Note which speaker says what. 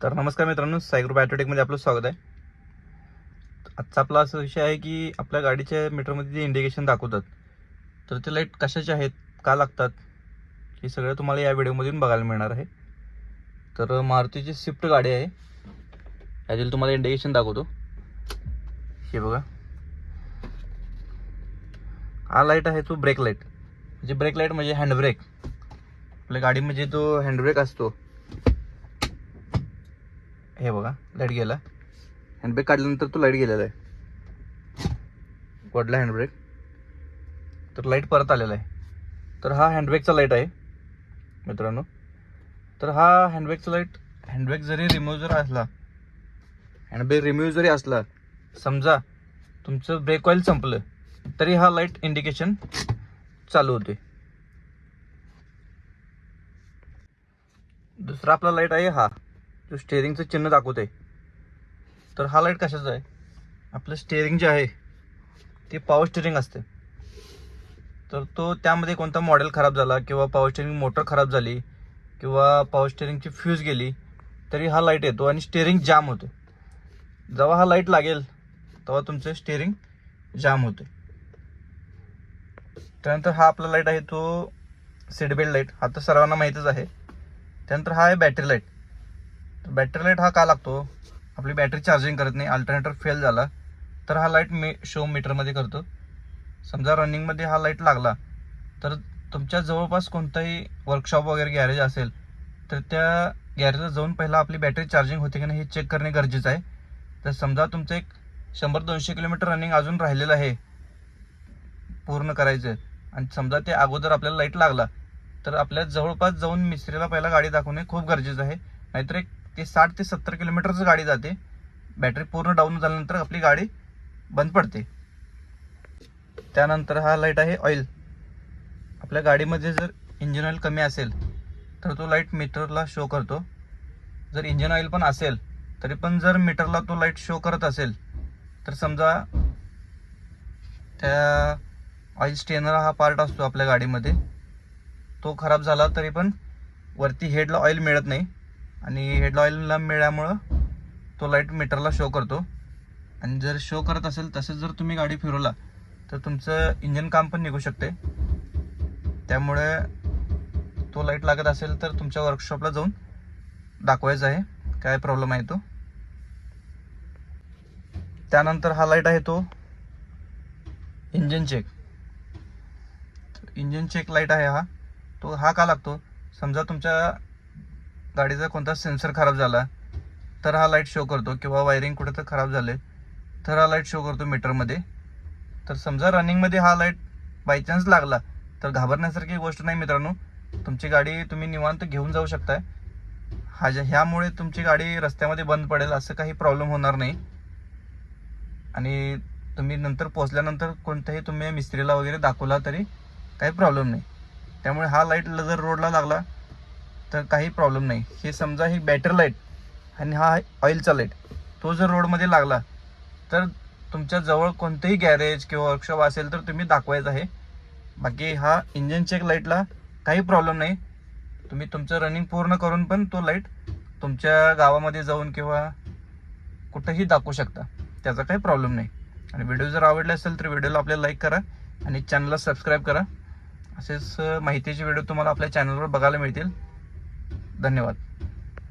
Speaker 1: तर नमस्कार मित्रांनो सायग्रुप ॲटोटेकमध्ये आपलं स्वागत आहे. आजचा आपला असा विषय आहे की आपल्या गाडीच्या मीटरमध्ये जे इंडिकेशन दाखवतात तर ते लाइट कशाचे आहेत का लागतात हे सगळं तुम्हाला या व्हिडिओमधून बघायला मिळणार आहे. तर मारुतीची स्विफ्ट गाडी आहे. यातील तुम्हाला इंडिकेशन दाखवतो. हे बघा. हा लाइट आहे तो ब्रेक लाइट म्हणजे ब्रेक लाइट म्हणजे हँडब्रेक आपल्या गाडीमध्ये जो हँडब्रेक असतो हे बघा लाइट गेला. हँडब्रेक काढल्यानंतर तो लाइट गेलेला आहे. वडला हँडब्रेक तर लाइट परत आलेला आहे. तर हा हँडब्रेकचा लाइट आहे मित्रांनो. तर हा हँडब्रेकचा लाइट हँडब्रेक जरी रिमूव्ह जर असला हँडब्रेक रिमूव्ह जरी असला समजा तुमचं ब्रेक ऑइल संपलं तरी हा लाइट इंडिकेशन चालू होते दुसरा आपला लाइट आहे हा. जो स्टेअरिंगचं चिन्ह दाखवत आहे तर हा लाइट कशाचा आहे? आपलं स्टेअरिंग जे आहे ते पॉवर स्टेअरिंग असते तर तो त्यामध्ये कोणता मॉडेल खराब झाला किंवा पॉवर स्टेअरिंग मोटर खराब झाली किंवा पॉवर स्टेअरिंगची फ्यूज गेली तरी हा लाइट येतो आणि स्टेअरिंग जाम होते जेव्हा हा लाइट लागेल तेव्हा तुमचं स्टेअरिंग जाम होते त्यानंतर हा आपला लाइट आहे तो सीट बेल्ट लाइट हा तर सर्वांना माहीतच आहे. त्यानंतर हा आहे बॅटरी लाइट तर बॅटरी लाइट हा का लागतो? आपली बॅटरी चार्जिंग करत नाही अल्टरनेटर फेल झाला तर हा लाइट मी शो मीटरमध्ये करतो. समजा रनिंगमध्ये हा लाइट लागला तर तुमच्या जवळपास कोणताही वर्कशॉप वगैरे गॅरेज असेल तर त्या गॅरेजला जाऊन पहिला आपली बॅटरी चार्जिंग होते की नाही हे चेक करणे गरजेचं आहे. तर समजा तुमचं एक शंभर दोनशे किलोमीटर रनिंग अजून राहिलेलं आहे पूर्ण करायचं आणि समजा ते अगोदर आपल्याला लाइट लागला तर आपल्या जवळपास जाऊन मिस्त्रीला पहिला गाडी दाखवणे खूप गरजेचं आहे. नाहीतर एक ते साठ ते सत्तर किलोमीटरच गाडी जाते. बॅटरी पूर्ण डाऊन झाल्यानंतर आपली गाडी बंद पडते. त्यानंतर हा लाइट आहे ऑइल आपल्या गाडीमध्ये जर इंजिन ऑइल कमी असेल तर तो लाइट मीटरला शो करतो. जर इंजिन ऑइल पण असेल तरी पण जर मीटरला तो लाइट शो करत असेल तर समजा त्या ऑइल स्टेनर हा पार्ट असतो आपल्या गाडीमध्ये. तो खराब झाला तरी पण वरती हेडला ऑइल मिळत नाही. आणि हेड ऑइलला मिळाल्यामुळं तो लाइट मीटरला शो करतो. आणि जर शो करत असेल तसंच जर तुम्ही गाडी फिरवला तर तुमचं इंजिन काम पण निघू शकते. त्यामुळे तो लाइट लागत असेल तर तुमच्या वर्कशॉपला जाऊन दाखवायचा आहे काय प्रॉब्लेम आहे तो. त्यानंतर हा लाइट आहे तो engine check engine check light आहे हा. तो हा का लागतो. समजा तुमच्या गाडीचा कोणता सेन्सर खराब झाला तर हा लाइट शो करतो किंवा वायरिंग कुठं तर खराब झाले तर हा लाइट शो करतो मीटरमध्ये तर समजा रनिंगमध्ये हा लाइट बाय चान्स लागला तर घाबरण्यासारखी गोष्ट नाही मित्रांनो. तुमची गाडी तुम्ही निवांत घेऊन जाऊ शकताय. हा ज्या- ह्यामुळे तुमची गाडी रस्त्यामध्ये बंद पडेल असं काही प्रॉब्लेम होणार नाही. आणि तुम्ही नंतर पोचल्यानंतर कोणत्याही तुम्ही मिस्त्रीला वगैरे दाखवला तरी काही प्रॉब्लेम नाही. त्यामुळे हा लाइट जर रोडला लागला तर काही प्रॉब्लेम नाही. हे समजा ही बॅटरी लाइट आणि हा ऑइलचा लाइट तो जर रोडमध्ये लागला तर तुमच्या जवळ कोणतंही गॅरेज किंवा वर्कशॉप असेल तर तुम्ही दाखवायचं आहे. बाकी हा इंजिन चेक लाईटला काही प्रॉब्लेम नाही. तुम्ही तुमचं रनिंग पूर्ण करून पण तो लाइट तुमच्या गावामध्ये जाऊन किंवा कुठंही दाखवू शकता. त्याचा काही प्रॉब्लेम नाही. आणि व्हिडिओ जर आवडला असेल तर व्हिडिओला आपल्याला लाईक करा आणि चॅनलला सबस्क्राईब करा. असेच माहितीचे व्हिडिओ तुम्हाला आपल्या चॅनलवर बघायला मिळतील. धन्यवाद.